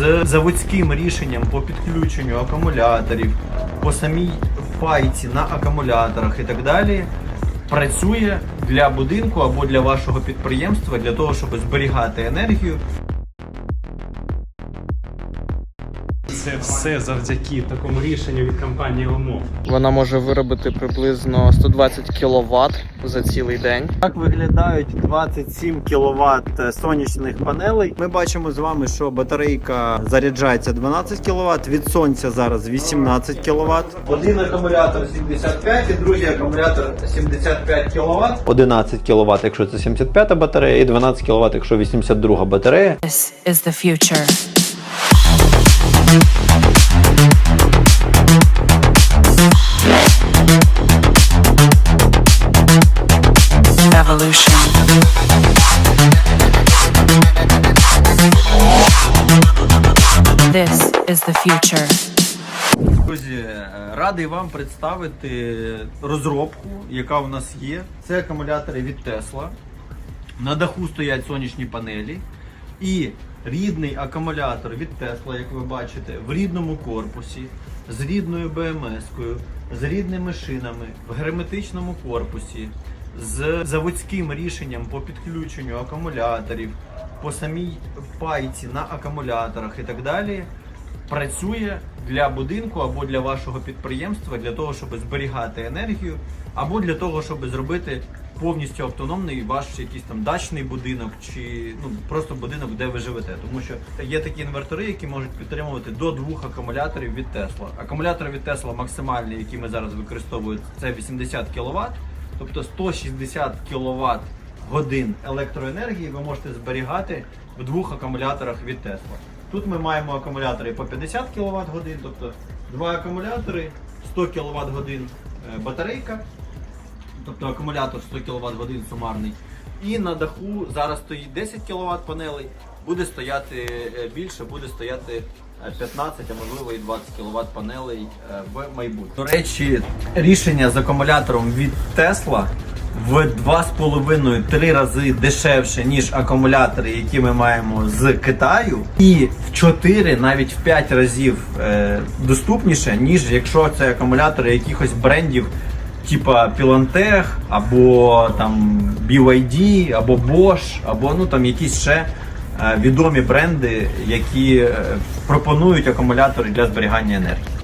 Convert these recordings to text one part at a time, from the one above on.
з заводським рішенням по підключенню акумуляторів, по самій пайці на акумуляторах і так далі, працює для будинку або для вашого підприємства для того, щоб зберігати енергію. Це все завдяки такому рішенню від компанії ОМО. Вона може виробити приблизно 120 кВт за цілий день. Так виглядають 27 кВт сонячних панелей. Ми бачимо з вами, що батарейка заряджається 12 кВт, від сонця зараз 18 кВт. Один акумулятор 75 і другий акумулятор 75 кВт. 11 кВт, якщо це 75 батарея, і 12 кВт, якщо 82 батарея. This is the future. This is the future. Друзі, е, радий вам представити розробку, яка у нас є. Це акумулятори від Tesla. На даху стоять сонячні панелі. І рідний акумулятор від Tesla, як ви бачите, в рідному корпусі, з рідною БМС-кою, з рідними шинами, в герметичному корпусі, з заводським рішенням по підключенню акумуляторів, по самій пайці на акумуляторах і так далі працює для будинку або для вашого підприємства для того, щоб зберігати енергію, або для того, щоб зробити повністю автономний ваш якийсь там дачний будинок чи ну просто будинок, де ви живете. Тому що є такі інвертори, які можуть підтримувати до двох акумуляторів від Tesla. Акумулятори від Tesla максимальні, які ми зараз використовуємо, це 80 кВт, тобто 160 кВт годин електроенергії ви можете зберігати в двох акумуляторах від Tesla. Тут ми маємо акумулятори по 50 кВт годин, тобто два акумулятори, 100 кВт е, батарейка, тобто акумулятор 100 кВт годин сумарний. І на даху зараз стоїть 10 кВт панелей, буде стояти е, більше, буде стояти е, 15, а можливо і 20 кВт панелей е, в майбутньому. До речі, рішення з акумулятором від Tesla в 2,5-3 рази дешевше, ніж акумулятори, які ми маємо з Китаю, і в 4, навіть в 5 разів е, доступніше, ніж якщо це акумулятори якихось брендів. Типа Pilantech, або там BYD, або Bosch, або ну там якісь ще е, відомі бренди, які е, пропонують акумулятори для зберігання енергії.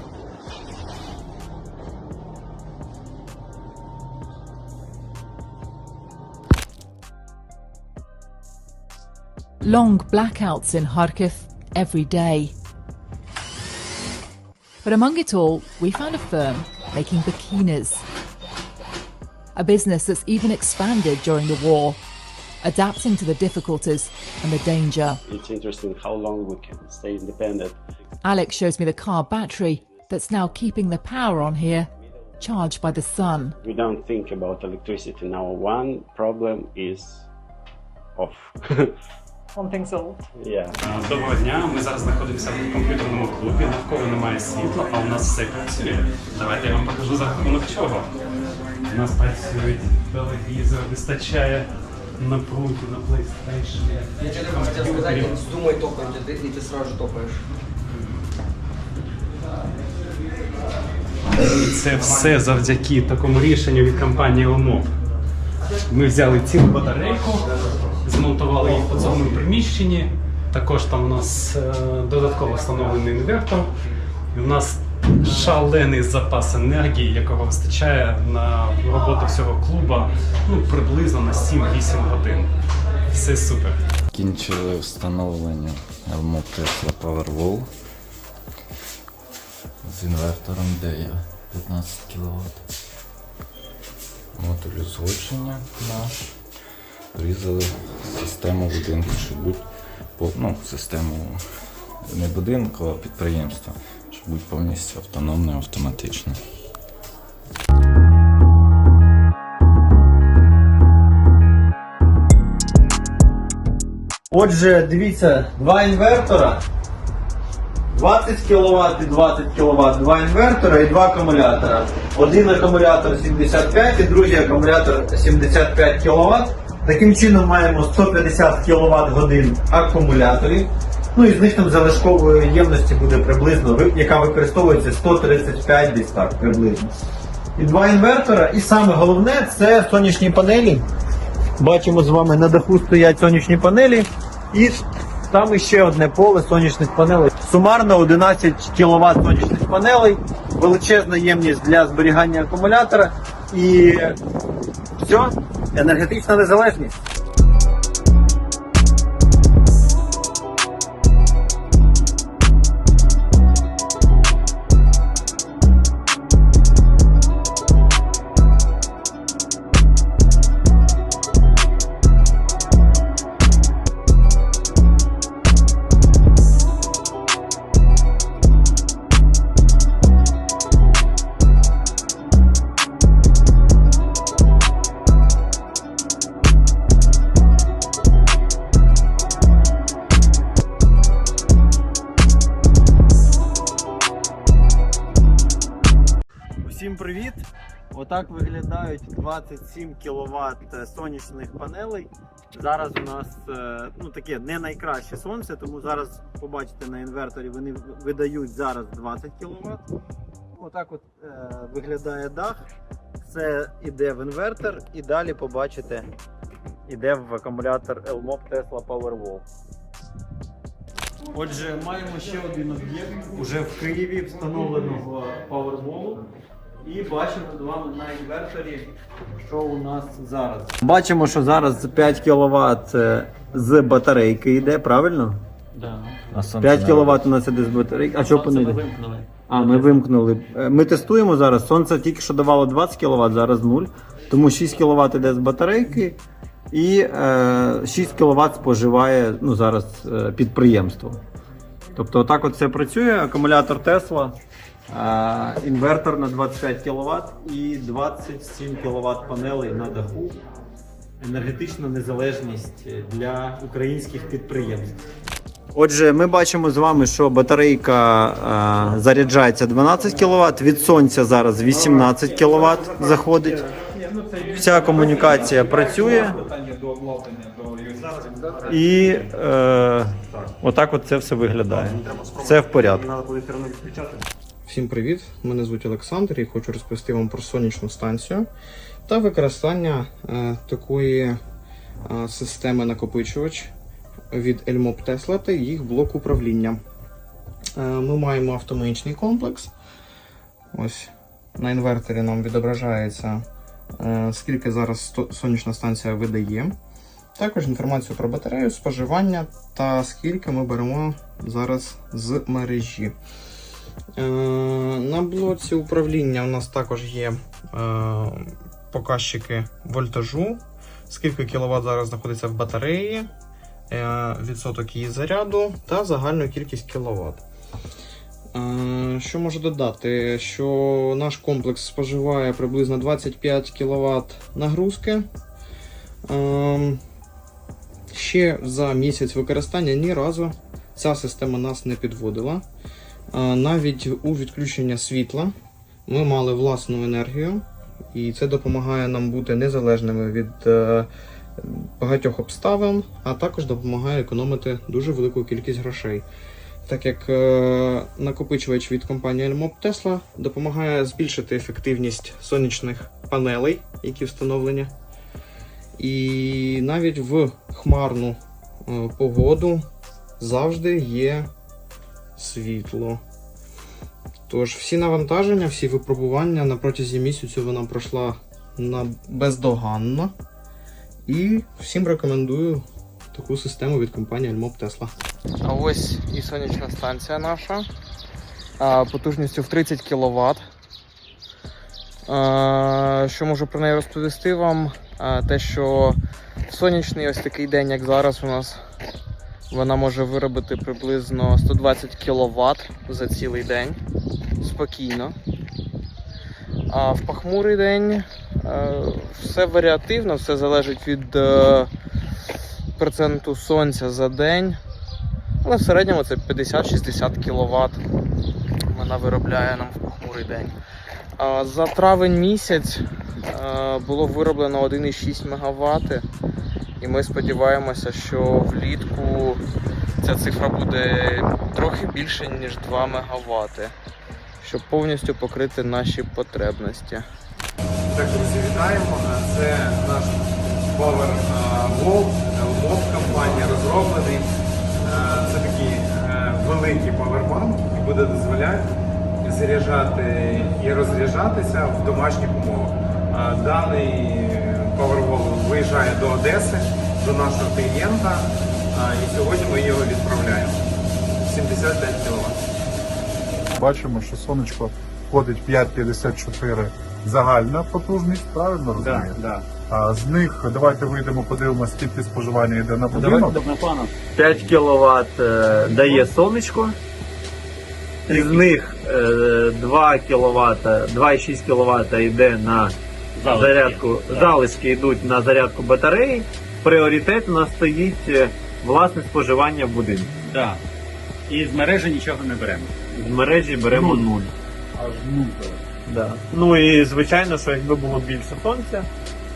Long blackouts in Kharkiv every day. But among it all, we found a firm making bikinis. A business that's even expanded during the war, adapting to the difficulties and the danger. It's interesting how long we can stay independent. Alex shows me the car battery that's now keeping the power on here, charged by the sun. We don't think about electricity now. One problem is off. Thing's old. yeah. Доброго дня. Ми зараз знаходимося в комп'ютерному клубі. Навколо немає світла, а у нас все працює. Давайте я вам покажу за рахунок чого. У нас працюють телевізор, вистачає напруги на PlayStation. Я что-то хотел сказать, не вздумай топать, и ты, и ты сразу топаешь. І це все завдяки такому рішенню від компанії ОМО. Ми взяли цілу батарейку, змонтували їх в цьому приміщенні. Також там у нас е, додатково встановлений інвертор. І у нас шалений запас енергії, якого вистачає на роботу всього клуба ну, приблизно на 7-8 годин. Все супер. Кінчили встановлення Elmo Tesla Powerwall з інвертором, є 15 кВт. Модуль узгодження наш. Різали систему будинку, щоб по- ну, систему не будинку, а підприємства, щоб бути повністю автономною, автоматично. Отже, дивіться, два інвертора, 20 кВт і 20 кВт, два інвертора і два акумулятора. Один акумулятор 75 і другий акумулятор 75 кВт. Таким чином маємо 150 кВт годин акумуляторів. Ну і з них там залишкової ємності буде приблизно, яка використовується 135 десь так приблизно. І два інвертора. І саме головне це сонячні панелі. Бачимо з вами на даху стоять сонячні панелі. І там іще одне поле сонячних панелей. Сумарно 11 кВт сонячних панелей, величезна ємність для зберігання акумулятора і все, енергетична незалежність. Отак виглядають 27 кВт сонячних панелей. Зараз у нас е, ну, таке не найкраще сонце, тому зараз побачите на інверторі, вони видають зараз 20 кВт. Отак от е, виглядає дах. Це іде в інвертор і далі побачите, іде в акумулятор Elmop Tesla Powerwall. Отже, маємо ще один об'єкт уже в Києві встановленого Powerwall. І бачимо з вами на інверторі, що у нас зараз. Бачимо, що зараз 5 кВт з батарейки йде, правильно? Да. 5 кВт у нас іде з батарейки. А що панелі? А, ми вимкнули. Е, Ми тестуємо зараз. Сонце тільки що давало 20 кВт, зараз 0. Тому 6 кВт йде з батарейки і е, 6 кВт споживає ну, зараз е, підприємство. Тобто отак от це працює. Акумулятор Tesla, е, інвертор на 25 кВт і 27 кВт панелей на даху. Енергетична незалежність для українських підприємств. Отже, ми бачимо з вами, що батарейка е, заряджається 12 кВт, від сонця зараз 18 кВт заходить. Вся комунікація працює. І е, отак от це все виглядає. Все в порядку. Всім привіт! Мене звуть Олександр і хочу розповісти вам про сонячну станцію та використання е, такої е, системи накопичувач від Elmop Tesla та їх блок управління. Е, ми маємо автоматичний комплекс. Ось на інверторі нам відображається, е, скільки зараз сонячна станція видає. Також інформацію про батарею, споживання та скільки ми беремо зараз з мережі. Е, На блоці управління у нас також є е, показчики вольтажу, скільки кВт зараз знаходиться в батареї, е, відсоток її заряду та загальну кількість кВт. Що можу додати? Що наш комплекс споживає приблизно 25 кВт нагрузки. Ще за місяць використання ні разу ця система нас не підводила. Навіть у відключення світла ми мали власну енергію, і це допомагає нам бути незалежними від е, багатьох обставин, а також допомагає економити дуже велику кількість грошей. Так як е, накопичувач від компанії Elmop Tesla допомагає збільшити ефективність сонячних панелей, які встановлені. І навіть в хмарну е, погоду завжди є світло. Тож, всі навантаження, всі випробування на протязі місяцю вона пройшла на бездоганно. І всім рекомендую таку систему від компанії Elmop Tesla. А ось і сонячна станція наша. Потужністю в 30 кВт. Що можу про неї розповісти вам? Те, що сонячний ось такий день, як зараз у нас, вона може виробити приблизно 120 кВт за цілий день. Спокійно. А в похмурий день е, все варіативно, все залежить від е, проценту сонця за день. Але в середньому це 50-60 кВт вона виробляє нам в похмурий день. За травень місяць е, було вироблено 1,6 МВт. І ми сподіваємося, що влітку ця цифра буде трохи більше, ніж 2 МВт, щоб повністю покрити наші потребності. Так, друзі, вітаємо. Це наш Power Wall, LMOP компанія розроблений. Е, Це такий е, великий павербанк, який буде дозволяти заряджати і розряджатися в домашніх умовах. Е, Даний Powerwall виїжджає до Одеси, до нашого клієнта, і сьогодні ми його відправляємо. 75 кВт. Бачимо, що сонечко входить 5,54 загальна потужність, правильно розумію? да. А з них давайте вийдемо, подивимося, скільки споживання йде на будинок. 5 кВт дає сонечко. Із них е, 2 кВт, 2,6 кВт йде на зарядку, залишки йдуть на зарядку батареї. Пріоритет у нас стоїть е, власне споживання в будинку. Да. І з мережі нічого не беремо. З мережі беремо нуль. Аж нуль, Да. Ну і звичайно, що якби було більше сонця,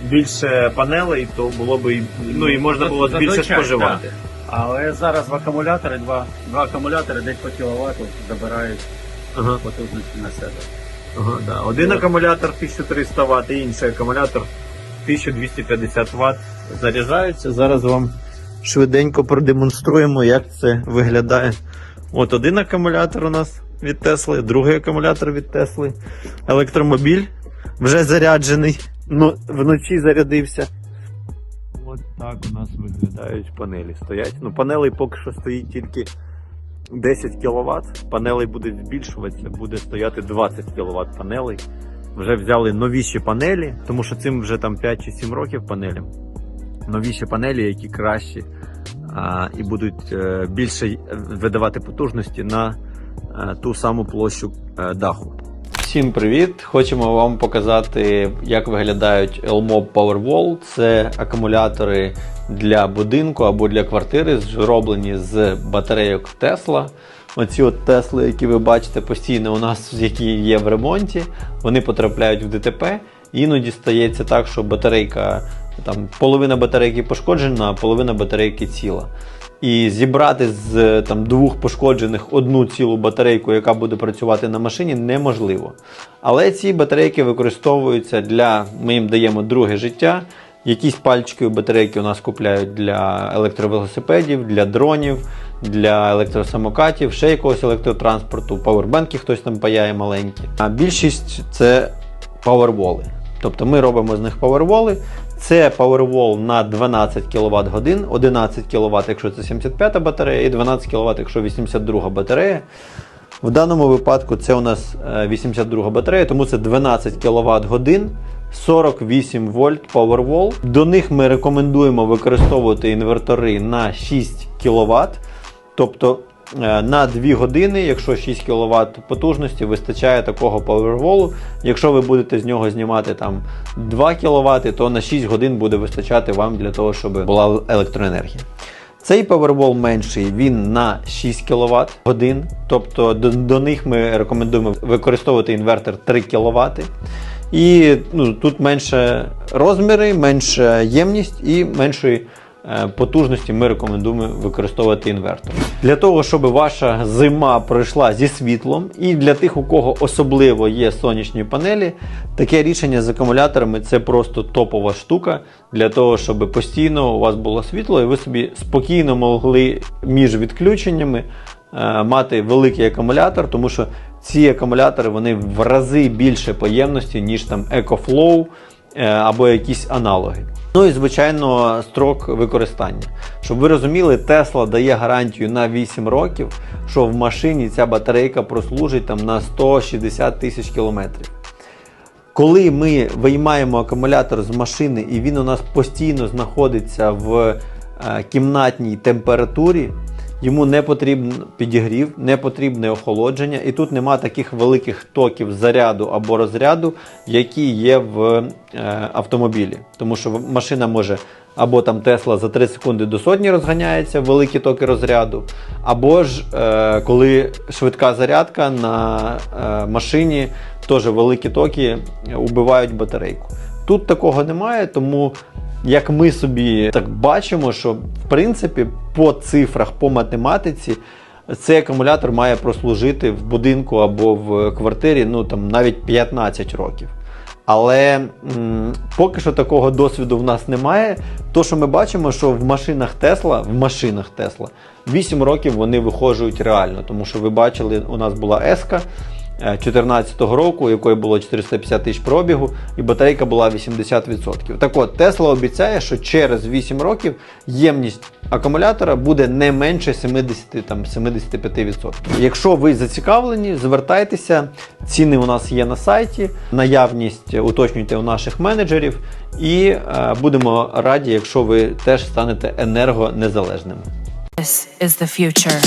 більше панелей, то було б і ну і можна було б більше споживати. Але зараз в акумулятори, два, два акумулятори десь по кіловату забирають Ага. потужності на себе. Ага, да. Один акумулятор 1300 Вт, і інший акумулятор 1250 Вт заряджаються. Зараз вам швиденько продемонструємо, як це виглядає. От один акумулятор у нас від Тесли, другий акумулятор від Тесли. Електромобіль вже заряджений, ну, вночі зарядився. От так у нас виглядають панелі. Стоять. Ну, панелей поки що стоїть тільки 10 кВт. Панелей буде збільшуватися, буде стояти 20 кВт панелей. Вже взяли новіші панелі, тому що цим вже там 5 чи 7 років панелям. Новіші панелі, які кращі а, і будуть е, більше видавати потужності на е, ту саму площу е, даху. Всім привіт! Хочемо вам показати, як виглядають Elmob Powerwall. Це акумулятори для будинку або для квартири, зроблені з батарейок Tesla. Оці от Тесли, які ви бачите постійно у нас, які є в ремонті, вони потрапляють в ДТП. Іноді стається так, що батарейка, там половина батарейки пошкоджена, а половина батарейки ціла. І зібрати з там, двох пошкоджених одну цілу батарейку, яка буде працювати на машині, неможливо. Але ці батарейки використовуються для, ми їм даємо друге життя. Якісь пальчики батарейки у нас купляють для електровелосипедів, для дронів, для електросамокатів, ще якогось електротранспорту, павербанки хтось там паяє маленькі. А більшість це паверволи. Тобто ми робимо з них паверволи. Це Powerwall на 12 кВт годин, 11 кВт, якщо це 75 батарея, і 12 кВт, якщо 82 батарея. В даному випадку це у нас е, 82 батарея, тому це 12 кВт годин, 48 вольт Powerwall. До них ми рекомендуємо використовувати інвертори на 6 кВт. Тобто е, на 2 години, якщо 6 кВт потужності, вистачає такого Powerwall. Якщо ви будете з нього знімати там 2 кВт, то на 6 годин буде вистачати вам для того, щоб була електроенергія. Цей Powerwall менший, він на 6 кВт годин. Тобто до, до них ми рекомендуємо використовувати інвертор 3 кВт. І ну, тут менше розміри, менша ємність і меншої е, потужності ми рекомендуємо використовувати інвертор. Для того, щоб ваша зима пройшла зі світлом, і для тих, у кого особливо є сонячні панелі, таке рішення з акумуляторами це просто топова штука для того, щоб постійно у вас було світло, і ви собі спокійно могли між відключеннями е, мати великий акумулятор, тому що ці акумулятори вони в рази більше по ємності, ніж там EcoFlow е, або якісь аналоги. Ну і звичайно, строк використання. Щоб ви розуміли, Tesla дає гарантію на 8 років, що в машині ця батарейка прослужить там на 160 тисяч кілометрів. Коли ми виймаємо акумулятор з машини і він у нас постійно знаходиться в е, кімнатній температурі, йому не потрібен підігрів, не потрібне охолодження, і тут нема таких великих токів заряду або розряду, які є в е, автомобілі. Тому що машина може або там Тесла за 3 секунди до сотні розганяється, великі токи розряду, або ж е, коли швидка зарядка на е, машині, теж великі токи убивають батарейку. Тут такого немає, тому як ми собі так бачимо, що в принципі по цифрах, по математиці. Цей акумулятор має прослужити в будинку або в квартирі ну там навіть 15 років. Але м, поки що такого досвіду в нас немає. То, що ми бачимо, що в машинах Тесла, в машинах Тесла 8 років вони виходжують реально. Тому що ви бачили, у нас була Еска 2014 року, у якої було 450 тисяч пробігу, і батарейка була 80%. Так от, Тесла обіцяє, що через 8 років ємність акумулятора буде не менше 70, там, 75%. Якщо ви зацікавлені, звертайтеся. Ціни у нас є на сайті, наявність уточнюйте у наших менеджерів, і е, будемо раді, якщо ви теж станете енергонезалежними. This is the future.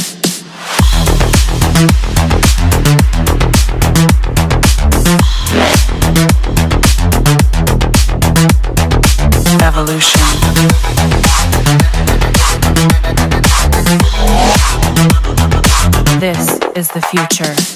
The future.